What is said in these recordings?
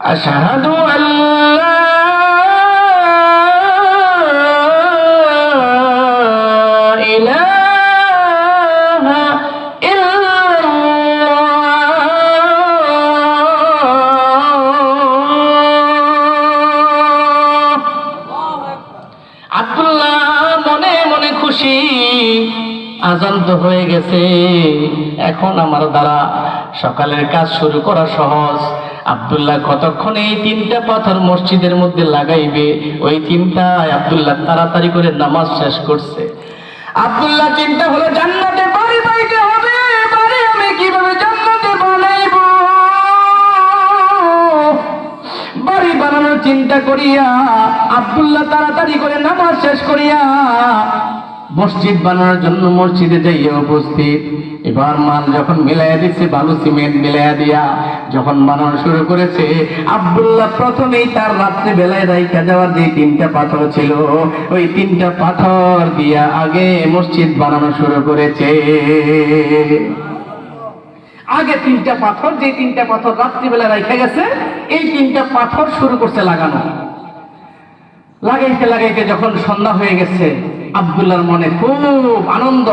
أشهد أن لا إله إلا الله আব্দুল্লাহ মনে মনে খুশি আজান তো হয়ে গেছে এখন আমার দ্বারা সকালের কাজ শুরু করা সহজ আব্দুল্লাহ কতক্ষণ এই তিনটা পাথর মসজিদের মধ্যে লাগাইবে? ওই চিন্তায় আব্দুল্লাহ তাড়াতাড়ি করে নামাজ শেষ করছে। আব্দুল্লাহ চিন্তা হলো, জান্নাতে বাড়ি পাইতে হবে, বাড়ি আমি কীভাবে জান্নাতে বানাইবো? বাড়ি বানানোর চিন্তা করিয়া আব্দুল্লাহ তাড়াতাড়ি করে নামাজ শেষ করিয়া মসজিদ বানানোর জন্য মসজিদে যাইয়া উপস্থিত। এবার মাল যখন মিলাইয়া দিচ্ছে বালু সিমেন্ট মিলাইয়া দিয়া যখন বানানো শুরু করেছে, আবদুল্লাহ প্রথমেই তার রাত্রে বেলায় রাইখা যাওয়ার যে তিনটা পাথর ছিল, ওই তিনটা পাথর দিয়া আগে মসজিদ বানানো শুরু করেছে। আগে তিনটা পাথর, যে তিনটা পাথর রাত্রিবেলা রেখে গেছে, এই তিনটা পাথর শুরু করছে লাগানো। লাগাইতে লাগাইতে যখন সন্ধ্যা হয়ে গেছে আব্দুল্লাহর মনে খুব আনন্দ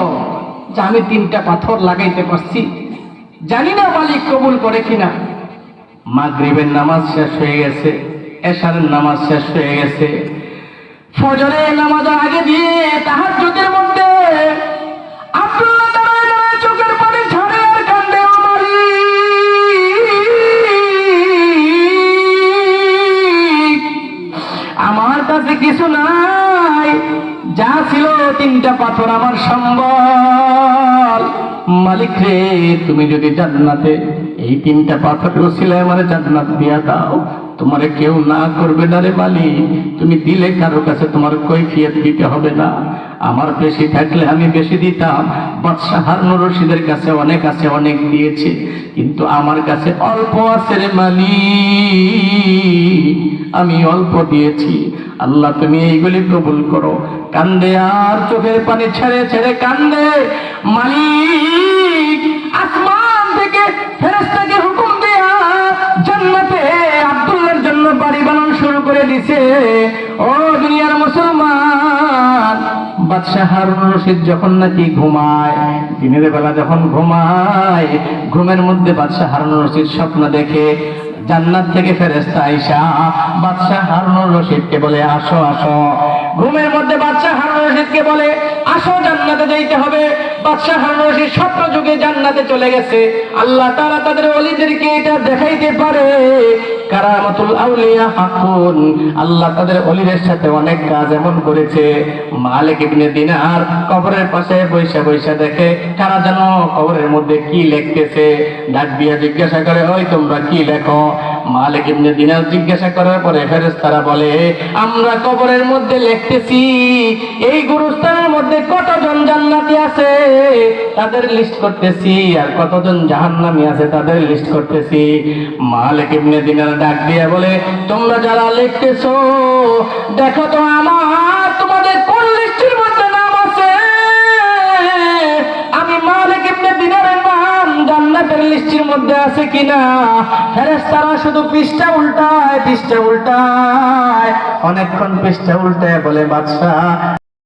যে আমি তিনটা পাথর লাগাইতে পারছি। জানি না মালিক কবুল করে কিনা। মাগরিবের নামাজ শেষ হয়ে গেছে, এশারের নামাজ শেষ হয়ে গেছে। ফজরের নামাজ আগে দিয়ে তাহার যদি মধ্যে আমার কাছে কিছু নাই। যা ছিল তিনটা পাথর আমার সম্বল। মালিক রে, তুমি যদি জান্নাতে এই তিনটা পাথর ছিল আমার জান্নাত দিয়া দাও, তোমারে কেউ না করবে না রে মালিক। তুমি দিলে কারও কাছে তোমার কৈফিয়ত দিতে হবে না। আমার বেশি থাকলে আমি বেশি দিতাম। বাদশাহ হারুন রশিদের কাছে অনেক আছে, অনেক দিয়েছে। কিন্তু আমার কাছে অল্প আছে রে মালিক। আমি অল্প দিয়েছি। আল্লাহ, তুমি এইগুলি কবুল করো। কান্দে আর চোখের পানি ছেড়ে ছেড়ে কান্দে। মালিক, আসমান থেকে ফেরেশতাকে হুকুম দেয়া জান্নাতে আব্দুল্লাহর জন্য বাড়ি বানানো শুরু করে দিছে। ও দুনিয়ার মুসলমান বাদশাহ হারুন রশিদ যখন নাকি ঘুমায়, দিনের বেলা যখন ঘুমায়, ঘুমের মধ্যে বাদশাহ হারুন রশিদ স্বপ্ন দেখে, জান্নাত থেকে ফেরেস্তা আইসা বাদশাহ হারুন রশিদকে বলে, আসো আসো। ঘুমের মধ্যে বাদশাহ হারুন রশিদকে বলে, আসো, জান্নাতে যাইতে হবে। মধ্যে কি জিজ্ঞাসা করে, ওই তোমরা কি লেখো? মালিক ইবনে দিনার জিজ্ঞাসা করার পরে ফেরেশতারা বলে, আমরা কবরের মধ্যে লিখতেছি, এই গুরুস্থানের মধ্যে কতজন জান্নাতি আছে, তাদের লিস্ট করতেছি। আর কতজন জাহান্নামী আছে, তাদের লিস্ট করতেছি। মালিক ইবনে দিনার ডাক বলে, তোমরা যারা লিখতেছো, দেখো তো আমার, তোমাদের কোন লিস্টের মধ্যে নাম আছে? আমি মালিক ইবনে দিনারের নাম জান্নাতের লিস্টের মধ্যে আছে কিনা? ফেরেশতারা শুধু পৃষ্ঠা উল্টায় পৃষ্ঠা উল্টায়, অনেকক্ষণ পৃষ্ঠা উল্টায় বলে, বাদশাহ